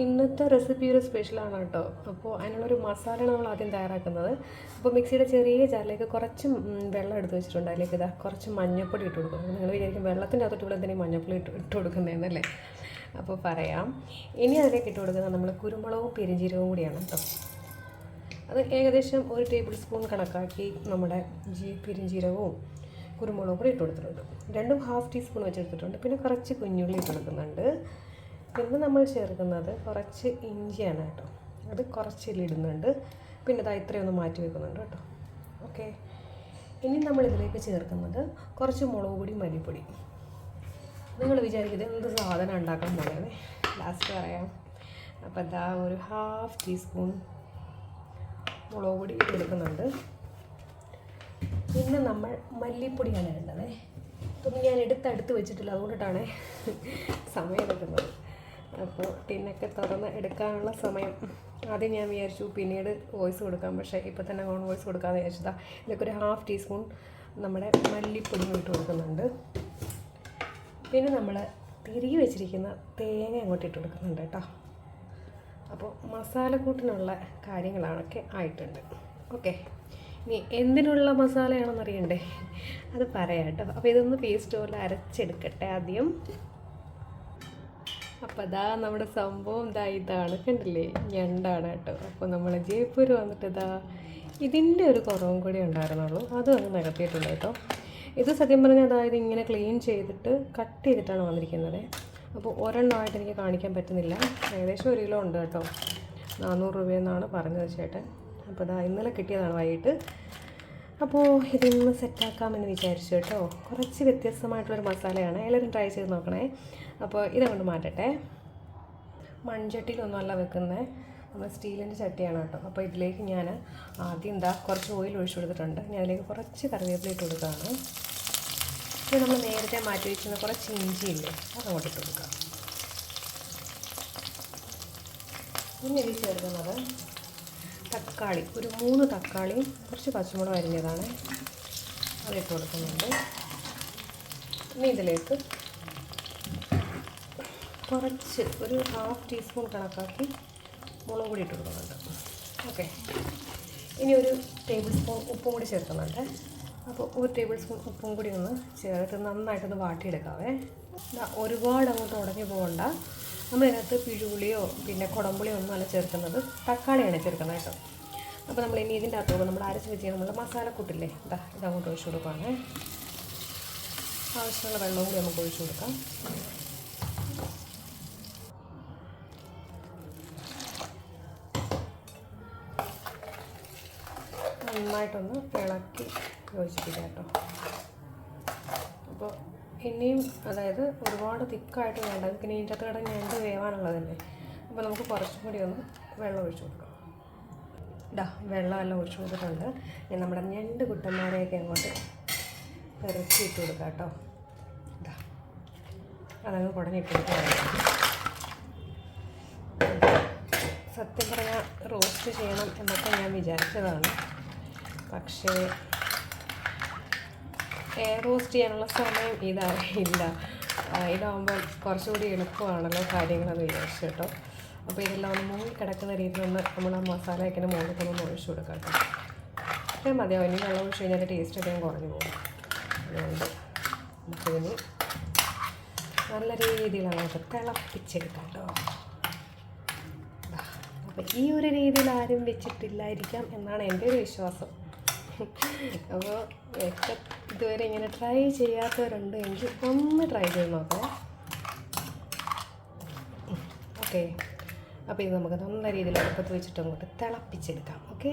ഇന്നത്തെ റെസിപ്പി ഒരു സ്പെഷ്യലാണ് കേട്ടോ. അപ്പോൾ അതിനുള്ളൊരു മസാലയാണ് നമ്മൾ ആദ്യം തയ്യാറാക്കുന്നത്. അപ്പോൾ മിക്സിയുടെ ചെറിയ ജാറിലേക്ക് കുറച്ച് വെള്ളം എടുത്ത് വെച്ചിട്ടുണ്ട്. അതിലേക്ക് ഇതാ കുറച്ച് മഞ്ഞൾപ്പൊടി ഇട്ട് കൊടുക്കും നിങ്ങൾ വിചാരിക്കും വെള്ളത്തിന്റെ അകത്തോട്ട് ഇവിടെ തന്നെ മഞ്ഞൾപ്പൊടി ഇട്ട് ഇട്ട് കൊടുക്കുന്നതെന്നല്ലേ അപ്പോൾ പറയാം. ഇനി അതിലേക്ക് ഇട്ട് കൊടുക്കുന്നത് നമ്മൾ കുരുമുളകും പെരിഞ്ജീരകവും കൂടിയാണ് കേട്ടോ. അത് ഏകദേശം ഒരു ടേബിൾ സ്പൂൺ കണക്കാക്കി നമ്മുടെ ജീ പെരിഞ്ജീരകവും കുരുമുളകും കൂടി ഇട്ട് കൊടുത്തിട്ടുണ്ട്. രണ്ടും ഹാഫ് ടീസ്പൂൺ വെച്ചെടുത്തിട്ടുണ്ട് പിന്നെ കുറച്ച് കുഞ്ഞുള്ളി ഇട്ട് കൊടുക്കുന്നുണ്ട്. പിന്നെ നമ്മൾ ചേർക്കുന്നത് കുറച്ച് ഇഞ്ചിയാണ് കേട്ടോ. അത് കുറച്ചിലിടുന്നുണ്ട് പിന്നെ ഇതാ ഇത്രയൊന്ന് മാറ്റി വെക്കുന്നുണ്ട് കേട്ടോ. ഓക്കെ ഇനി നമ്മൾ ഇതിലേക്ക് ചേർക്കുന്നത് കുറച്ച് മുളക് പൊടി മല്ലിപ്പൊടി. നിങ്ങൾ വിചാരിക്കുന്നത് എന്ത് സാധനം ഉണ്ടാക്കാൻ പോലെയാണ് ലാസ്റ്റ് പറയാം. അപ്പോൾ ഇതാ ഒരു ഹാഫ് ടീസ്പൂൺ മുളക് പൊടി എടുക്കുന്നുണ്ട്. പിന്നെ നമ്മൾ മല്ലിപ്പൊടിയാണ് ഇടേണ്ടത്. ഇതൊന്നും ഞാൻ എടുത്തടുത്ത് വെച്ചിട്ടില്ല. അതുകൊണ്ടിട്ടാണ് സമയം എടുക്കുന്നത്. അപ്പോൾ ടിന്നൊക്കെ തുറന്ന് എടുക്കാനുള്ള സമയം. ആദ്യം ഞാൻ വിചാരിച്ചു പിന്നീട് വോയിസ് കൊടുക്കാം. പക്ഷേ ഇപ്പോൾ തന്നെ കോൺ വോയിസ് കൊടുക്കാമെന്ന് വിചാരിച്ചതാ. ഇതൊക്കെ ഒരു ഹാഫ് ടീസ്പൂൺ നമ്മുടെ മല്ലിപ്പൊടി ഇട്ട് കൊടുക്കുന്നുണ്ട്. പിന്നെ നമ്മൾ തിരികെ വെച്ചിരിക്കുന്ന തേങ്ങ അങ്ങോട്ട് ഇട്ട് കൊടുക്കുന്നുണ്ട് കേട്ടോ. അപ്പോൾ മസാലക്കൂട്ടിനുള്ള കാര്യങ്ങളാണൊക്കെ ആയിട്ടുണ്ട്. ഓക്കെ. ഇനി എന്തിനുള്ള മസാലയാണെന്നറിയണ്ടേ? അത് പറയാം കേട്ടോ. അപ്പോൾ ഇതൊന്ന് പേസ്റ്റ് പോലെ അരച്ചെടുക്കട്ടെ ആദ്യം. അപ്പോൾ അതാ നമ്മുടെ സംഭവം ഇതാ ഇതാണ്. കണ്ടില്ലേ? ഞണ്ടാണ് കേട്ടോ. അപ്പോൾ നമ്മൾ ജയ്പൂർ വന്നിട്ട് ഇതാ ഇതിന്റെ ഒരു കുറവും കൂടി ഉണ്ടായിരുന്നുള്ളൂ. അതും അങ്ങ് നികത്തിയിട്ടുണ്ട് കേട്ടോ. ഇത് സത്യം പറഞ്ഞാൽ അതായത് ഇങ്ങനെ ക്ലീൻ ചെയ്തിട്ട് കട്ട് ചെയ്തിട്ടാണ് വന്നിരിക്കുന്നത്. അപ്പോൾ ഒരെണ്ണമായിട്ട് എനിക്ക് കാണിക്കാൻ പറ്റുന്നില്ല. ഏകദേശം ഒരു കിലോ ഉണ്ട് കേട്ടോ. നാനൂറ് രൂപയെന്നാണ് പറഞ്ഞത് ചേട്ടൻ. അപ്പോൾ ഇതാ ഇന്നലെ കിട്ടിയതാണ് വൈകിട്ട്. അപ്പോൾ ഇതൊന്ന് സെറ്റാക്കാമെന്ന് വിചാരിച്ചു കേട്ടോ. കുറച്ച് വ്യത്യസ്തമായിട്ടുള്ളൊരു മസാലയാണ്. എല്ലാവരും ട്രൈ ചെയ്ത് നോക്കണേ. അപ്പോൾ ഇതങ്ങോട്ട് മാറ്റട്ടെ. മൺചട്ടിയിലൊന്നുമല്ല വെക്കുന്നത് നമ്മൾ സ്റ്റീലിന്റെ ചട്ടിയാണ് കേട്ടോ. അപ്പോൾ ഇതിലേക്ക് ഞാൻ ആദ്യം എന്താ കുറച്ച് ഓയിൽ ഒഴിച്ചു കൊടുത്തിട്ടുണ്ട്. ഞാൻ അതിലേക്ക് കുറച്ച് കറിവേപ്പില ഇട്ട് കൊടുക്കുകയാണ് പിന്നെ നമ്മൾ നേരത്തെ മാറ്റി വെച്ചിരുന്ന കുറച്ച് ഇഞ്ചിയില്ലേ അതങ്ങോട്ട് ഇട്ട് കൊടുക്കാം. പിന്നെ ഇതിൽ ചേർക്കുന്നത് തക്കാളി. ഒരു മൂന്ന് തക്കാളിയും കുറച്ച് പച്ചമുളക് അരിഞ്ഞതാണ്. അതിട്ട് കൊടുക്കുന്നുണ്ട്. ഇനി ഇതിലേക്ക് കുറച്ച് ഒരു ഹാഫ് ടീസ്പൂൺ കണക്കാക്കി മുളക് കൂടി ഇട്ട് കൊടുക്കുന്നുണ്ട്. ഓക്കെ ഇനി ഒരു ടേബിൾ സ്പൂൺ ഉപ്പും കൂടി ചേർക്കുന്നുണ്ട്. അപ്പോൾ ഒരു ടേബിൾ സ്പൂൺ ഉപ്പും കൂടി ഒന്ന് ചേർത്ത് നന്നായിട്ടൊന്ന് വാട്ടിയെടുക്കാവേ. ഒരുപാട് അങ്ങോട്ട് ഉടഞ്ഞു പോകണ്ട. നമ്മളിതിനകത്ത് പിഴുപുളിയോ പിന്നെ കുടമ്പുളിയോ ഒന്നും അല്ല ചേർക്കുന്നത്. തക്കാളിയാണ് ചേർക്കുന്നത് കേട്ടോ. അപ്പോൾ നമ്മൾ ഇനി ഇതിന്റെ അകത്തോട് നമ്മൾ അരച്ച് വെച്ച് നമ്മൾ മസാലക്കൂട്ടില്ലേ? ഇതാ ഇതങ്ങോട്ട് ഒഴിച്ചു കൊടുക്കുകയാണ് ആവശ്യമുള്ള വെള്ളവും കൂടി നമുക്ക് ഒഴിച്ചു കൊടുക്കാം. നന്നായിട്ടൊന്ന് ഇളക്കി യോജിപ്പിക്കാം കേട്ടോ. അപ്പോൾ ഇനിയും അതായത് ഒരുപാട് തിക്കായിട്ട് വേണ്ട പിന്നെ ഇതിന്റെ അകത്ത് കിടന്ന് ഞണ്ട് വേവാനുള്ളതല്ലേ? അപ്പോൾ നമുക്ക് കുറച്ചും കൂടി ഒന്ന് വെള്ളം ഒഴിച്ചു കൊടുക്കാം. ഡാ വെള്ളമെല്ലാം ഒഴിച്ചു കൊടുത്തിട്ടുണ്ട്. ഇനി നമ്മുടെ ഞണ്ട് കുട്ടന്മാരെയൊക്കെ അങ്ങോട്ട് ഇറച്ചി ഇട്ട് കൊടുക്കാം കേട്ടോ. ഇതാ അതങ്ങ് കുടഞ്ഞിട്ട് കൊടുക്കാം. സത്യം പറഞ്ഞാൽ റോസ്റ്റ് ചെയ്യണം എന്നൊക്കെ ഞാൻ വിചാരിച്ചതാണ്. പക്ഷേ എയർ റോസ്റ്റ് ചെയ്യാനുള്ള സമയം ഇതാ ഇല്ല ആ, കുറച്ചുകൂടി എളുപ്പമാണല്ലോ കാര്യങ്ങളെന്ന് വിചാരിച്ചു കേട്ടോ. അപ്പോൾ ഇതെല്ലാം ഒന്ന് മുങ്ങി കിടക്കുന്ന രീതിയിൽ ഒന്ന് നമ്മൾ ആ മസാലയൊക്കെ മുകളിൽ ഒന്ന് ഒഴിച്ചു കൊടുക്കാം കേട്ടോ. മതിയാവും. ഇനി വെള്ളം ഒഴിച്ച് കഴിഞ്ഞാൽ ടേസ്റ്റ് അധികം കുറഞ്ഞു പോകും. അതുകൊണ്ട് നമുക്കിതിന് നല്ല രീതിയിൽ അങ്ങോട്ട് തിളപ്പിച്ചെടുക്കാം കേട്ടോ. അപ്പം ഈ ഒരു രീതിയിൽ ആരും വെച്ചിട്ടില്ലായിരിക്കാം എന്നാണ് എന്റെ ഒരു വിശ്വാസം. അപ്പോൾ ഒക്കെ ഇതുവരെ ഇങ്ങനെ ട്രൈ ചെയ്യാത്തവരുണ്ട് എങ്കിൽ ഒന്ന് ട്രൈ ചെയ്ത് നോക്കാം ഓക്കെ അപ്പോൾ ഇത് നമുക്ക് നല്ല രീതിയിൽ അടുപ്പത്ത് വെച്ചിട്ട് അങ്ങോട്ട് തിളപ്പിച്ചെടുക്കാം ഓക്കെ